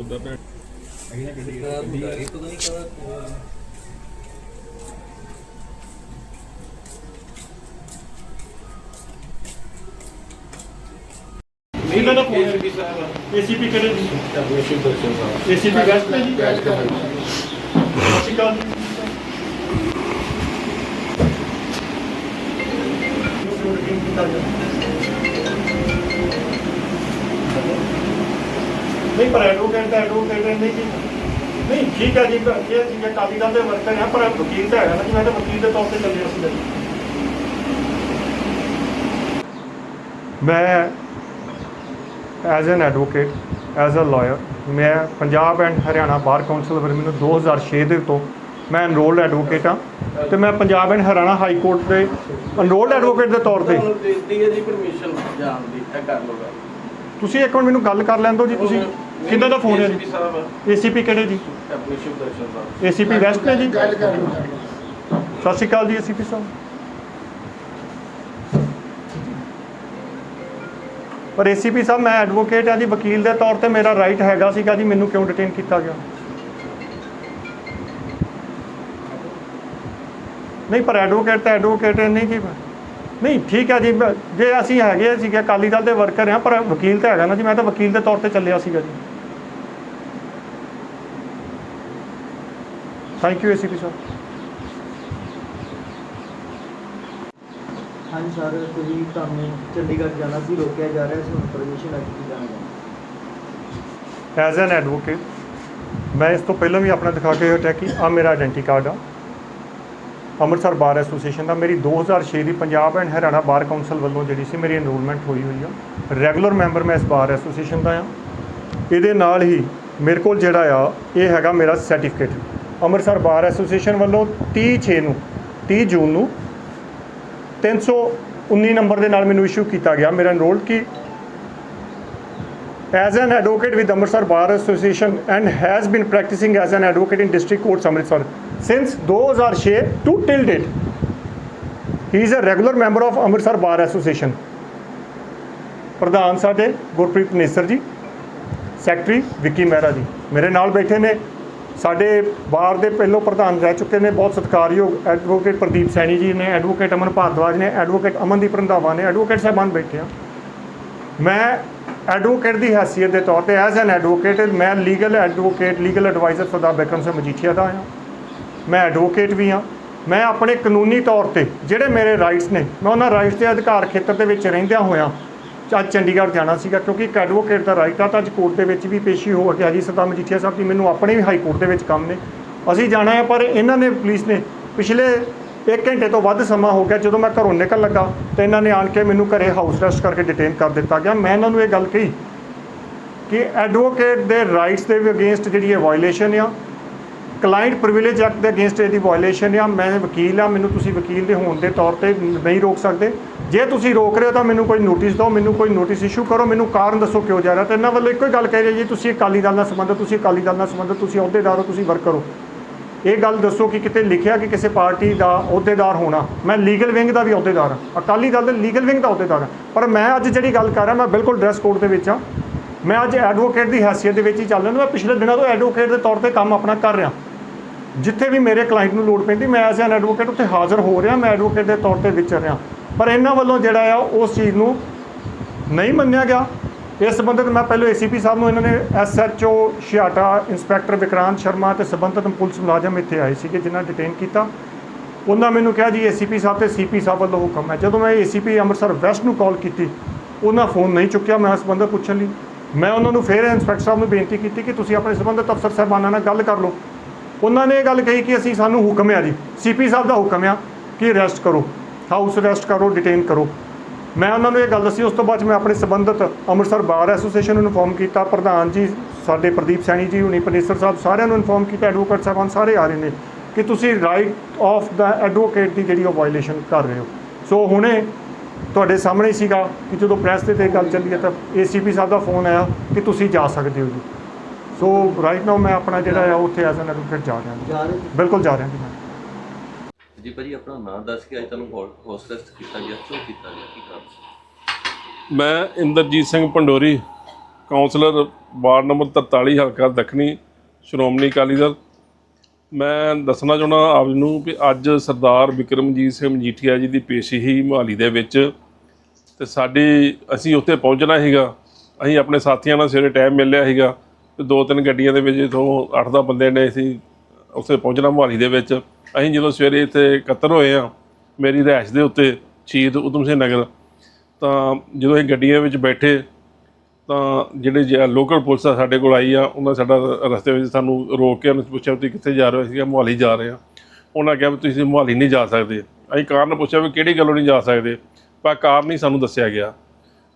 ਉਹਦਾ ਭੈਣ। ਅਸੀਂ ਨਾ ਗੱਡੀ ਗੱਡੀ ਪਤਾ ਨਹੀਂ ਕਦਾ ਇਹਨਾਂ ਦਾ ਫੋਨ ਏਸੀਪੀ ਸਾਹਿਬ ਏਸੀਪੀ ਕਿਹੜੇ ਜੀ ਏਸੀਪੀ ਵੈਸਟ ਨੇ ਜੀ। ਸਤਿ ਸ਼੍ਰੀ ਅਕਾਲ। ਨਹੀਂ ਪਰ ਐਡਵੋਕੇਟ ਐਡਵੋਕੇਟ ਨਹੀਂ ਜੀ ਨਹੀਂ। ਠੀਕ ਹੈ ਜੀ ਇਹ ਠੀਕ ਹੈ ਕਾਲੀ ਦਲ ਦੇ ਵਰਕਰ ਹੈ ਪਰ ਵਕੀਲ ਤਾਂ ਹੈਗਾ ਨਾ ਜੀ ਮੈਂ ਤਾਂ ਵਕੀਲ ਦੇ ਤੌਰ ਤੇ ਚੱਲਿਆ ਸੀ ਜੀ। ਮੈਂ as an advocate as a lawyer ਮੈਂ Punjab and Haryana bar council ਵੱਲੋਂ ਮੈਨੂੰ 2006 ਦੇ ਤੋਂ ਮੈਂ ਐਨਰੋਲਡ ਐਡਵੋਕੇਟ ਹਾਂ ਤੇ ਮੈਂ Punjab and Haryana high court ਦੇ ਐਨਰੋਲਡ ਐਡਵੋਕੇਟ ਦੇ ਤੌਰ ਤੇ। ਤੁਹਾਨੂੰ ਦਿੱਤੀ ਹੈ ਜੀ ਪਰਮਿਸ਼ਨ ਜਾਣ ਦੀ ਇਹ ਕਰ ਲਓ ਗੱਲ। ਤੁਸੀਂ ਇੱਕ ਮਿੰਟ ਮੈਨੂੰ ਗੱਲ ਕਰ ਲੈਣ ਦਿਓ ਜੀ ਤੁਸੀਂ ਕਿੱਦਾਂ ਦਾ ਫੋਨ ਹੈ ACP ਜੀ ਸਾਹਿਬ ਏਸੀਪੀ ਕਿਹੜੇ ਜੀ? ਆਪਣੇ ਸਾਹਿਬ। ਏਸੀਪੀ ਵੈਸਟ ਨੇ ਜੀ? ਸਤਿ ਸ਼੍ਰੀ ਅਕਾਲ ਜੀ ਏਸੀਪੀ ਸਾਹਿਬ। ਪਰ ਏਸੀਪੀ ਸਾਹਿਬ ਮੈਂ ਐਡਵੋਕੇਟ ਹਾਂ ਜੀ ਵਕੀਲ ਦੇ ਤੌਰ ਤੇ ਮੇਰਾ ਰਾਈਟ ਹੈਗਾ ਸੀਗਾ ਜੀ ਮੈਨੂੰ ਕਿਉਂ ਡਿਟੇਨ ਕੀਤਾ ਗਿਆ? ਨਹੀਂ ਪਰ ਐਡਵੋਕੇਟ ਤਾਂ ਐਡਵੋਕੇਟ ਨਹੀਂ ਜੀ। ਨਹੀਂ ਠੀਕ ਹੈ ਜੀ ਜੇ ਅਸੀਂ ਹੈਗੇ ਸੀਗੇ ਅਕਾਲੀ ਦਲ ਦੇ ਵਰਕਰ ਹਾਂ ਪਰ ਵਕੀਲ ਤਾਂ ਹੈਗਾ ਨਾ ਜੀ ਮੈਂ ਤਾਂ ਵਕੀਲ ਦੇ ਤੌਰ ਤੇ ਚੱਲਿਆ ਸੀਗਾ ਜੀ। ਥੈਂਕ ਯੂ ਏਸੀਪੀ ਸਾਹਿਬ ਹਾਂਜੀ ਸਰ ਤੁਸੀਂ ਤੁਹਾਨੂੰ ਚੰਡੀਗੜ੍ਹ ਜਾਣਾ ਸੀ ਰੋਕਿਆ ਜਾ ਰਿਹਾ ਸੀ ਹੁਣ ਪਰਮਿਸ਼ਨ ਅੱਜ ਕੀ ਜਾਣਾ ਐਜ਼ ਐਨ ਐਡਵੋਕੇਟ ਮੈਂ ਇਸ ਤੋਂ ਪਹਿਲਾਂ ਵੀ ਆਪਣਾ ਦਿਖਾ ਕੇ ਹਟਿਆ ਕਿ ਆ ਮੇਰਾ ਆਇਡੈਂਟੀ ਕਾਰਡ ਆ। ਅੰਮ੍ਰਿਤਸਰ ਬਾਰ ਐਸੋਸੀਏਸ਼ਨ ਦਾ ਮੇਰੀ 2006 ਦੀ Punjab and Haryana bar council ਵੱਲੋਂ ਜਿਹੜੀ ਸੀ ਮੇਰੀ ਐਨਰੋਲਮੈਂਟ ਹੋਈ ਹੋਈ ਆ। ਰੈਗੂਲਰ ਮੈਂਬਰ ਮੈਂ ਇਸ ਬਾਰ ਐਸੋਸੀਏਸ਼ਨ ਦਾ ਆ। ਇਹਦੇ ਨਾਲ ਹੀ ਮੇਰੇ ਕੋਲ ਜਿਹੜਾ ਆ, ਇਹ ਹੈਗਾ ਮੇਰਾ ਸਰਟੀਫਿਕੇਟ ਅੰਮ੍ਰਿਤਸਰ ਬਾਰ ਐਸੋਸੀਏਸ਼ਨ ਵੱਲੋਂ 30 6 ਨੂੰ 30 ਜੂਨ ਨੂੰ 319 ਨੰਬਰ ਦੇ ਨਾਲ ਮੈਨੂੰ ਇਸ਼ੂ ਕੀਤਾ ਗਿਆ। ਮੇਰਾ ਐਨਰੋਲਡ ਕੀ as an advocate with Amritsar Bar Association and has been practicing as an advocate in district courts Amritsar since 2006 to till date. He is a regular member of Amritsar Bar Association. ਪ੍ਰਧਾਨ ਸਾਡੇ ਗੁਰਪ੍ਰੀਤ ਨੇਸਰ ਜੀ secretary Vicky Mehra ji ਮੇਰੇ ਨਾਲ ਬੈਠੇ ਨੇ ਸਾਡੇ ਬਾਰ ਦੇ ਪਹਿਲੋਂ ਪ੍ਰਧਾਨ ਰਹਿ ਚੁੱਕੇ ਨੇ ਬਹੁਤ ਸਤਿਕਾਰਯੋਗ ਐਡਵੋਕੇਟ ਪ੍ਰਦੀਪ ਸੈਣੀ ਜੀ ਨੇ ਐਡਵੋਕੇਟ ਅਮਨ ਭਾਰਦਵਾਜ ਨੇ ਐਡਵੋਕੇਟ ਅਮਨਦੀਪ ਰੰਧਾਵਾ ਨੇ ਐਡਵੋਕੇਟ ਸਾਹਿਬਾਨ ਬੈਠੇ ਆ ਮੈਂ ਐਡਵੋਕੇਟ ਦੀ ਹੈਸੀਅਤ ਦੇ ਤੌਰ ਤੇ ਐਜ਼ ਐਨ ਐਡਵੋਕੇਟ, ਮੈਂ legal advocate, legal adviser Sardar Bikram Singh Majithia ਦਾ ਹਾਂ। ਮੈਂ ਐਡਵੋਕੇਟ ਵੀ ਹਾਂ। ਮੈਂ ਆਪਣੇ ਕਾਨੂੰਨੀ ਤੌਰ ਤੇ ਜਿਹੜੇ ਮੇਰੇ ਰਾਈਟਸ ਨੇ, ਮੈਂ ਉਹਨਾਂ ਰਾਈਟਸ ਦੇ ਅਧਿਕਾਰ ਖੇਤਰ ਦੇ ਵਿੱਚ ਰਹਿੰਦਿਆਂ ਹੋਇਆਂ ਅੱਜ ਚੰਡੀਗੜ੍ਹ ਜਾਣਾ ਸੀਗਾ, ਕਿਉਂਕਿ ਇੱਕ ਐਡਵੋਕੇਟ ਦਾ ਰਾਈਟ ਆ, ਤਾਂ ਅੱਜ ਕੋਰਟ ਦੇ ਵਿੱਚ ਵੀ ਪੇਸ਼ੀ ਹੋ ਗਿਆ ਜੀ ਸਰਦਾਰ ਮਜੀਠੀਆ ਸਾਹਿਬ ਦੀ ਮੈਨੂੰ ਆਪਣੇ ਵੀ ਹਾਈ ਕੋਰਟ ਦੇ ਵਿੱਚ ਕੰਮ ਨੇ। ਅਸੀਂ ਜਾਣਾ ਹੈ, ਪਰ ਇਹਨਾਂ ਨੇ ਪੁਲਿਸ ਨੇ ਪਿਛਲੇ 1 ਘੰਟੇ ਤੋਂ ਵੱਧ ਸਮਾਂ ਹੋ ਗਿਆ, ਜਦੋਂ ਮੈਂ ਘਰੋਂ ਨਿਕਲ ਲੱਗਾ ਤੇ ਇਹਨਾਂ ਨੇ ਆਣ ਕੇ ਮੈਨੂੰ ਘਰੇ ਹਾਊਸ ਅਰੈਸਟ ਕਰਕੇ ਡਿਟੇਨ ਕਰ ਦਿੱਤਾ ਗਿਆ। ਮੈਂ ਇਹਨਾਂ ਨੂੰ ਇਹ ਗੱਲ ਕਹੀ ਕਿ ਐਡਵੋਕੇਟ ਦੇ ਰਾਈਟਸ ਦੇ ਵੀ ਅਗੇਂਸਟ ਜਿਹੜੀ ਇਹ ਵਾਇਲੇਸ਼ਨ ਆ ਕਲਾਇੰਟ ਪ੍ਰਿਵਿਲੇਜ ਐਕਟ ਦੇ ਅਗੇਂਸਟ ਇਹਦੀ ਵਾਇਲੇਸ਼ਨ ਆ, ਮੈਂ ਵਕੀਲ ਆ, ਮੈਨੂੰ ਤੁਸੀਂ ਵਕੀਲ ਦੇ ਹੋਣ ਦੇ ਤੌਰ ਤੇ ਨਹੀਂ ਰੋਕ ਸਕਦੇ। ਜੇ ਤੁਸੀਂ ਰੋਕ ਰਹੇ ਹੋ ਤਾਂ ਮੈਨੂੰ ਕੋਈ ਨੋਟਿਸ ਦਿਓ, ਮੈਨੂੰ ਕੋਈ ਨੋਟਿਸ ਇਸ਼ੂ ਕਰੋ, ਮੈਨੂੰ ਕਾਰਨ ਦੱਸੋ ਕਿਉਂ ਜਾ ਰਿਹਾ। ਤੇ ਇਹਨਾਂ ਵੱਲੋਂ ਇੱਕੋ ਹੀ ਗੱਲ ਕਹਿ ਰਹੇ ਜੀ ਤੁਸੀਂ ਅਕਾਲੀ ਦਲ ਨਾਲ ਸੰਬੰਧਿਤ ਤੁਸੀਂ ਅਕਾਲੀ ਦਲ ਨਾਲ ਸੰਬੰਧਿਤ ਤੁਸੀਂ ਅਹੁਦੇਦਾਰ ਹੋ, ਤੁਸੀਂ ਵਰਕਰ ਹੋ। ਇਹ ਗੱਲ ਦੱਸੋ ਕਿ ਕਿਤੇ ਲਿਖਿਆ ਕਿ ਕਿਸੇ ਪਾਰਟੀ ਦਾ ਅਹੁਦੇਦਾਰ ਹੋਣਾ। ਮੈਂ ਲੀਗਲ ਵਿੰਗ ਦਾ ਵੀ ਅਹੁਦੇਦਾਰ ਹਾਂ। ਅਕਾਲੀ ਦਲ ਦੇ ਲੀਗਲ ਵਿੰਗ ਦਾ ਅਹੁਦੇਦਾਰ ਹਾਂ। ਪਰ ਮੈਂ ਅੱਜ ਜਿਹੜੀ ਗੱਲ ਕਰ ਰਿਹਾ, ਮੈਂ ਬਿਲਕੁਲ ਡਰੈਸ ਕੋਡ ਦੇ ਵਿੱਚ ਹਾਂ। ਮੈਂ ਅੱਜ ਐਡਵੋਕੇਟ ਦੀ ਹੈਸੀਅਤ ਦੇ ਵਿੱਚ ਹੀ ਚੱਲ ਰਿਹਾ ਮੈਂ ਪਿਛਲੇ ਦਿਨਾਂ ਤੋਂ ਐਡਵੋਕੇਟ ਦੇ ਤੌਰ ਤੇ ਕੰਮ ਆਪਣਾ ਕਰ ਰਿਹਾ। ਜਿੱਥੇ ਵੀ ਮੇਰੇ ਕਲਾਇੰਟ ਨੂੰ ਲੋੜ ਪੈਂਦੀ, ਮੈਂ ਐਜ਼ ਐਨ ਐਡਵੋਕੇਟ ਉੱਥੇ ਹਾਜ਼ਰ ਹੋ ਰਿਹਾ। ਮੈਂ ਐਡਵੋਕੇਟ ਦੇ ਤੌਰ ਤੇ ਵਿਚਰ ਰਿਹਾ। ਪਰ ਇਹਨਾਂ ਵੱਲੋਂ ਜਿਹੜਾ ਆ, ਉਸ ਚੀਜ਼ ਨੂੰ ਨਹੀਂ ਮੰਨਿਆ ਗਿਆ। ਇਸ ਸੰਬੰਧਿਤ ਮੈਂ ਪਹਿਲਾਂ ਏਸੀਪੀ ਸਾਹਿਬ ਨੂੰ, ਇਹਨਾਂ ਨੇ ਐਸਐਚਓ ਛਿਆਟਾ ਇੰਸਪੈਕਟਰ ਵਿਕਰਾਂਤ ਸ਼ਰਮਾ ਤੇ ਸੰਬੰਧਿਤ ਪੁਲਿਸ ਮੁਲਾਜ਼ਮ ਇੱਥੇ ਆਏ ਸੀਗੇ, ਜਿਨ੍ਹਾਂ ਡਿਟੇਨ ਕੀਤਾ। ਉਹਨਾਂ ਮੈਨੂੰ ਕਿਹਾ ਜੀ ਏਸੀਪੀ ਸਾਹਿਬ ਤੇ ਸੀਪੀ ਸਾਹਿਬ ਵੱਲੋਂ ਹੁਕਮ ਹੈ। ਜਦੋਂ ਮੈਂ ਏਸੀਪੀ ਅੰਮ੍ਰਿਤਸਰ ਵੈਸਟ ਨੂੰ ਕਾਲ ਕੀਤੀ, ਉਹਨਾਂ ਫੋਨ ਨਹੀਂ ਚੁੱਕਿਆ ਮੈਂ ਸੰਬੰਧਿਤ ਪੁੱਛਣ ਲਈ। ਮੈਂ ਉਹਨਾਂ ਨੂੰ ਫਿਰ ਇੰਸਪੈਕਟਰ ਸਾਹਿਬ ਨੂੰ ਬੇਨਤੀ ਕੀਤੀ ਕਿ ਤੁਸੀਂ ਆਪਣੇ ਸੰਬੰਧਿਤ ਅਫਸਰ ਸਾਹਿਬਾਨਾਂ ਨਾਲ ਗੱਲ ਕਰ ਲਓ। ਉਹਨਾਂ ਨੇ ਇਹ ਗੱਲ ਕਹੀ ਕਿ ਅਸੀਂ, ਸਾਨੂੰ ਹੁਕਮ ਹੈ ਜੀ ਸੀਪੀ ਸਾਹਿਬ ਦਾ ਹੁਕਮ ਆ ਕਿ ਅਰੈਸਟ ਕਰੋ ਹਾਊਸ ਅਰੈਸਟ ਕਰੋ ਡਿਟੇਨ ਕਰੋ। ਮੈਂ ਉਹਨਾਂ ਨੂੰ ਇਹ ਗੱਲ ਦੱਸੀ ਉਸ ਤੋਂ ਬਾਅਦ ਮੈਂ ਆਪਣੇ ਸੰਬੰਧਿਤ ਅੰਮ੍ਰਿਤਸਰ ਬਾਰ ਐਸੋਸੀਏਸ਼ਨ ਨੂੰ ਇਨਫੋਰਮ ਕੀਤਾ ਪ੍ਰਧਾਨ ਜੀ ਸਾਡੇ ਪ੍ਰਦੀਪ ਸੈਣੀ ਜੀ ਹੁਣੀ ਪਨੇਸਰ ਸਾਹਿਬ ਸਾਰਿਆਂ ਨੂੰ ਇਨਫੋਰਮ ਕੀਤਾ ਐਡਵੋਕੇਟ ਸਾਹਿਬਾਨ ਸਾਰੇ ਆ ਰਹੇ ਨੇ ਕਿ ਤੁਸੀਂ ਰਾਈਟ ਆਫ ਦਾ ਐਡਵੋਕੇਟ ਦੀ ਜਿਹੜੀ ਉਹ ਵਾਇਲੇਸ਼ਨ ਕਰ ਰਹੇ ਹੋ। ਸੋ ਹੁਣੇ ਤੁਹਾਡੇ ਸਾਹਮਣੇ ਸੀਗਾ ਕਿ ਜਦੋਂ ਪ੍ਰੈਸ ਤੇ ਤੇ ਗੱਲ ਚੱਲੀ ਤਾਂ ਏਸੀਪੀ ਸਾਹਿਬ ਦਾ ਫੋਨ ਆਇਆ ਕਿ ਤੁਸੀਂ ਜਾ ਸਕਦੇ ਹੋ ਜੀ। ਸੋ ਰਾਈਟ ਨਾਓ ਮੈਂ ਆਪਣਾ ਜਿਹੜਾ ਆ ਉੱਥੇ ਐਜ਼ ਐਨ ਐਡਵੋਕੇਟ ਜਾ ਰਿਹਾ। ਬਿਲਕੁਲ ਜਾ ਰਿਹਾ ਜੀ ਜੀ ਭਾਜੀ, ਆਪਣਾ ਨਾਮ ਦੱਸ ਕੇ ਅੱਜ ਤੁਹਾਨੂੰ ਹੋਸਟੈਸਟ ਕੀਤਾ ਗਿਆ, ਕਿਉਂ ਕੀਤਾ ਗਿਆ, ਕੀ ਕਾਰਨ ਮੈਂ Inderjit Singh Pandori councillor ward number 43 ਹਲਕਾ ਦੱਖਣੀ, ਸ਼੍ਰੋਮਣੀ ਅਕਾਲੀ ਦਲ। ਮੈਂ ਦੱਸਣਾ ਚਾਹੁੰਦਾ ਆਪ ਨੂੰ ਕਿ ਅੱਜ ਸਰਦਾਰ ਵਿਕਰਮਜੀਤ ਸਿੰਘ ਮਜੀਠੀਆ ਜੀ ਦੀ ਪੇਸ਼ੀ ਸੀ ਮੁਹਾਲੀ ਦੇ ਵਿੱਚ ਤੇ ਸਾਡੀ, ਅਸੀਂ ਉੱਥੇ ਪਹੁੰਚਣਾ ਸੀਗਾ। ਅਸੀਂ ਆਪਣੇ ਸਾਥੀਆਂ ਨਾਲ ਸਵੇਰੇ ਟਾਈਮ ਮਿਲਿਆ ਸੀਗਾ ਤੇ ਦੋ ਤਿੰਨ ਗੱਡੀਆਂ ਦੇ ਵਿੱਚ ਇਥੋਂ 8-10 ਬੰਦੇ ਨੇ ਅਸੀਂ ਉੱਥੇ ਪਹੁੰਚਣਾ ਮੁਹਾਲੀ ਦੇ ਵਿੱਚ। ਅਸੀਂ ਜਦੋਂ ਸਵੇਰੇ ਇੱਥੇ ਇਕੱਤਰ ਹੋਏ ਆ ਮੇਰੀ ਰਿਹਾਇਸ਼ ਦੇ ਉੱਤੇ ਸ਼ਹੀਦ ਊਧਮ ਸਿੰਘ ਨਗਰ, ਤਾਂ ਜਦੋਂ ਅਸੀਂ ਗੱਡੀਆਂ ਵਿੱਚ ਬੈਠੇ, ਤਾਂ ਜਿਹੜੇ ਲੋਕਲ ਪੁਲਿਸ ਆ ਸਾਡੇ ਕੋਲ ਆਈ ਆ, ਉਹਨਾਂ ਸਾਡਾ ਰਸਤੇ ਵਿੱਚ ਸਾਨੂੰ ਰੋਕ ਕੇ ਉਹਨਾਂ ਪੁੱਛਿਆ ਵੀ ਤੁਸੀਂ ਕਿੱਥੇ ਜਾ ਰਹੇ ਹੋ? ਅਸੀਂ ਮੁਹਾਲੀ ਜਾ ਰਹੇ ਆ ਉਹਨਾਂ ਕਿਹਾ ਵੀ ਤੁਸੀਂ ਮੁਹਾਲੀ ਨਹੀਂ ਜਾ ਸਕਦੇ। ਅਸੀਂ ਕਾਰਨ ਪੁੱਛਿਆ ਵੀ ਕਿਹੜੀ ਗੱਲੋਂ ਨਹੀਂ ਜਾ ਸਕਦੇ, ਪਰ ਕਾਰਨ ਹੀ ਸਾਨੂੰ ਦੱਸਿਆ ਗਿਆ।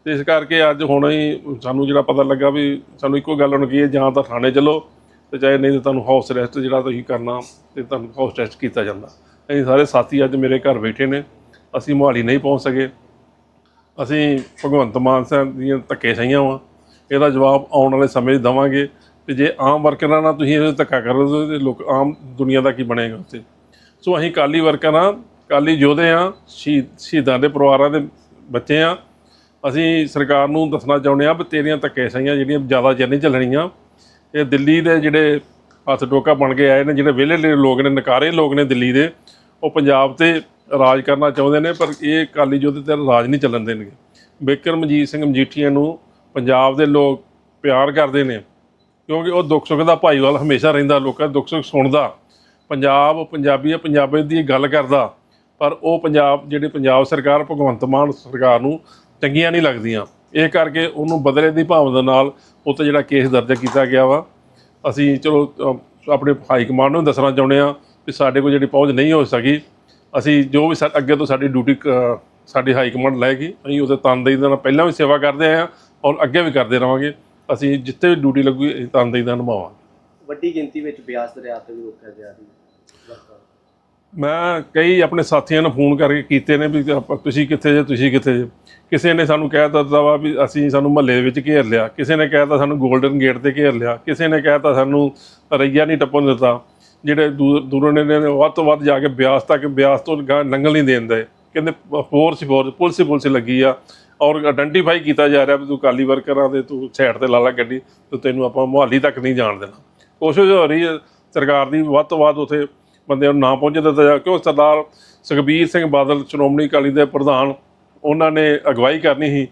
ਤੇ ਇਸ ਕਰਕੇ ਅੱਜ ਹੁਣ ਹੀ ਸਾਨੂੰ ਜਿਹੜਾ ਪਤਾ ਲੱਗਾ ਵੀ ਸਾਨੂੰ ਇੱਕੋ ਗੱਲ ਹੁਣ ਕੀ ਹੈ, ਜਾਂ ਤਾਂ ਥਾਣੇ ਚੱਲੋ ਤੇ ਚਾਹੇ ਨਹੀਂ ਤਾਂ ਤੁਹਾਨੂੰ ਹਾਊਸ ਅਰੈਸਟ ਜਿਹੜਾ ਤੁਸੀਂ ਕਰਨਾ ਤੇ ਤੁਹਾਨੂੰ ਹਾਊਸ ਅਰੈਸਟ ਕੀਤਾ ਜਾਂਦਾ। ਅਸੀਂ ਸਾਰੇ ਸਾਥੀ ਅੱਜ ਮੇਰੇ ਘਰ ਬੈਠੇ ਨੇ। ਅਸੀਂ ਮੋਹਾਲੀ ਨਹੀਂ ਪਹੁੰਚ ਸਕੇ। ਅਸੀਂ ਭਗਵੰਤ ਮਾਨ ਸਾਹਿਬ ਦੀਆਂ ਧੱਕੇ ਸਹੀਆਂ ਵਾ। ਇਹਦਾ ਜਵਾਬ ਆਉਣ ਵਾਲੇ ਸਮੇਂ 'ਚ ਦੇਵਾਂਗੇ। ਤੇ ਜੇ ਆਮ ਵਰਕਰਾਂ ਨਾਲ ਤੁਸੀਂ ਇਹ ਧੱਕਾ ਕਰੋਗੇ ਤੇ ਲੋਕ ਆਮ ਦੁਨੀਆ ਦਾ ਕੀ ਬਣੇਗਾ ਉੱਥੇ? ਸੋ ਅਸੀਂ ਕਾਲੀ ਵਰਕਰਾਂ ਕਾਲੀ ਯੋਧੇ ਆ ਸ਼ਹੀਦ ਸ਼ਹੀਦਾਂ ਦੇ ਪਰਿਵਾਰਾਂ ਦੇ ਬੱਚੇ ਆ ਅਸੀਂ ਸਰਕਾਰ ਨੂੰ ਦੱਸਣਾ ਚਾਹੁੰਦੇ ਆ ਵੀ ਤੇਰੀਆਂ ਧੱਕੇ ਸਹੀਆਂ ਜਿਹੜੀਆਂ ਜ਼ਿਆਦਾ ਚਿਰ ਨਹੀਂ ਚੱਲਣੀਆਂ। ਇਹ ਦਿੱਲੀ ਦੇ ਜਿਹੜੇ ਹੱਥ ਟੋਕਾ ਬਣ ਕੇ ਆਏ ਨੇ, ਜਿਹੜੇ ਵਿਹਲੇ ਲੋਕ ਨੇ, ਨਕਾਰੇ ਲੋਕ ਨੇ ਦਿੱਲੀ ਦੇ, ਉਹ ਪੰਜਾਬ ਤੇ ਰਾਜ ਕਰਨਾ ਚਾਹੁੰਦੇ ਨੇ, ਪਰ ਇਹ ਕਾਲੀ ਯੁੱਧ ਤੇ ਰਾਜ ਨਹੀਂ ਚੱਲਣ ਦੇਣਗੇ। ਬਿਕਰਮਜੀਤ ਸਿੰਘ ਮਜੀਠੀਆ ਨੂੰ ਪੰਜਾਬ ਦੇ ਲੋਕ ਪਿਆਰ ਕਰਦੇ ਨੇ, ਕਿਉਂਕਿ ਉਹ ਦੁੱਖ ਸੁੱਖ ਦਾ ਭਾਈਵਾਲ ਹਮੇਸ਼ਾ ਰਹਿੰਦਾ, ਲੋਕਾਂ ਦੇ ਦੁੱਖ ਸੁੱਖ ਸੁਣਦਾ। ਪੰਜਾਬ ਪੰਜਾਬੀ ਆ, ਪੰਜਾਬੀ ਦੀ ਗੱਲ ਕਰਦਾ, ਪਰ ਉਹ ਪੰਜਾਬ, ਜਿਹੜੇ ਪੰਜਾਬ ਸਰਕਾਰ, ਭਗਵੰਤ ਮਾਨ ਸਰਕਾਰ ਨੂੰ ਚੰਗੀਆਂ ਨਹੀਂ ਲੱਗਦੀਆਂ। ਇਹ ਕਰਕੇ ਉਹਨੂੰ ਬਦਲੇ ਦੀ ਭਾਵਨਾ ਨਾਲ ਉੱਤੇ ਜਿਹੜਾ ਕੇਸ ਦਰਜ ਕੀਤਾ ਗਿਆ ਵਾ। ਅਸੀਂ ਚਲੋ ਆਪਣੇ ਹਾਈ ਕਮਾਂਡ ਨੂੰ ਦੱਸਣਾ ਚਾਹੁੰਦੇ ਆ ਵੀ ਸਾਡੇ ਕੋਲ ਜਿਹੜੀ ਪਹੁੰਚ ਨਹੀਂ ਹੋ ਸਕੀ। ਅਸੀਂ ਜੋ ਵੀ ਸਾ- ਅੱਗੇ ਤੋਂ ਸਾਡੀ ਡਿਊਟੀ ਕ- ਸਾਡੀ ਹਾਈ ਕਮਾਂਡ ਲਏਗੀ। ਅਸੀਂ ਉਹਦੇ ਤਨਦੇਹੀ ਦੇ ਨਾਲ ਪਹਿਲਾਂ ਵੀ ਸੇਵਾ ਕਰਦੇ ਆਏ ਆ ਔਰ ਅੱਗੇ ਵੀ ਕਰਦੇ ਰਵਾਂਗੇ। ਅਸੀਂ ਜਿੱਥੇ ਵੀ ਡਿਊਟੀ ਲੱਗੂਗੀ, ਅਸੀਂ ਤਨਦੇਹੀ ਦਾ ਨਿਭਾਵਾਂਗੇ। ਵੱਡੀ ਗਿਣਤੀ ਵਿੱਚ ਬਿਆਸ ਦਰਿਆ ਤੇ ਵੀ ਰੋਕਿਆ ਜਾ ਰਹੀ ਮੈਂ ਕਈ ਆਪਣੇ ਸਾਥੀਆਂ ਨੂੰ ਫੋਨ ਕਰਕੇ ਕੀਤੇ ਨੇ ਵੀ ਆਪਾਂ- ਤੁਸੀਂ ਕਿੱਥੇ ਜੇ, ਤੁਸੀਂ ਕਿੱਥੇ ਜੇ। ਕਿਸੇ ਨੇ ਸਾਨੂੰ ਕਹਿ ਦਿੱਤਾ ਵਾ ਵੀ ਅਸੀਂ ਸਾਨੂੰ ਮਹੱਲੇ ਵਿੱਚ ਘੇਰ ਲਿਆ। ਕਿਸੇ ਨੇ ਕਹਿ ਕਹਿਤਾ ਸਾਨੂੰ 골ਡਨ ਗੇਟ ਤੇ ਘੇਰ ਲਿਆ। ਕਿਸੇ ਨੇ ਕਹਿ ਕਹਿਤਾ ਸਾਨੂੰ ਰਈਆ ਨਹੀਂ ਟੱਪਣ ਦਿੱਤਾ। ਜਿਹੜੇ ਦੂਰ, ਦੂਰੋਂ ਨੇ ਨੇ ਵੱਧ ਤੋਂ ਵੱਧ ਜਾ ਕੇ ਬਿਆਸ ਤੱਕ, ਬਿਆਸ ਤੋਂ ਗਾਂਹ ਲੰਘਣ ਨਹੀਂ ਦੇਂਦੇ ਕਹਿੰਦੇ ਫੋਰਸ ਹੀ ਫੋਰਸ ਪੁਲਿਸ ਹੀ ਪੁਲਿਸ ਲੱਗੀ ਆ। ਔਰ ਆਇਡੈਂਟੀਫਾਈ ਕੀਤਾ ਜਾ ਰਿਹਾ ਵੀ ਤੂੰ ਕਾਲੀ ਵਰਕਰਾਂ ਦੇ ਤੂੰ ਸਾਈਡ ਤੇ ਲਾ ਲਾ ਗੱਡੀ, ਤੇ ਤੈਨੂੰ ਆਪਾਂ ਮੁਹਾਲੀ ਤੱਕ ਨਹੀਂ ਜਾਣ ਦੇਣਾ। ਕੋਸ਼ਿਸ਼ ਹੋ ਰਹੀ ਹੈ ਸਰਕਾਰ ਦੀ, ਵੱਧ ਤੋਂ ਵੱਧ ਉਥੇ ਬੰਦਿਆਂ ਨੂੰ ਨਾ ਪਹੁੰਚ ਦਿੱਤਾ ਜਾ, ਕਿਉਂ? ਸਰਦਾਰ ਸੁਖਬੀਰ ਸਿੰਘ ਬਾਦਲ, ਸ਼੍ਰੋਮਣੀ ਅਕਾਲੀ ਦੇ ਪ੍ਰਧਾਨ, ਉਹਨਾਂ ਨੇ ਅਗਵਾਈ ਕਰਨੀ ਸੀ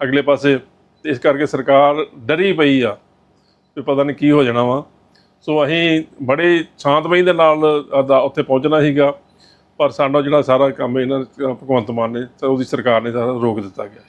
ਅਗਲੇ ਪਾਸੇ। ਤੇ ਇਸ ਕਰਕੇ ਸਰਕਾਰ ਡਰੀ ਪਈ ਆ ਵੀ ਪਤਾ ਨਹੀਂ ਕੀ ਹੋ ਜਾਣਾ ਵਾ। ਸੋ ਅਸੀਂ ਬੜੇ ਸ਼ਾਂਤਮਈ ਦੇ ਨਾਲ ਅਦਾ ਉੱਥੇ ਪਹੁੰਚਣਾ ਸੀਗਾ, ਪਰ ਸਾਡਾ ਜਿਹੜਾ ਸਾਰਾ ਕੰਮ ਇਹਨਾਂ ਭਗਵੰਤ ਮਾਨ ਨੇ ਤੇ ਉਹਦੀ ਸਰਕਾਰ ਨੇ ਸਾਰਾ ਰੋਕ ਦਿੱਤਾ ਗਿਆ।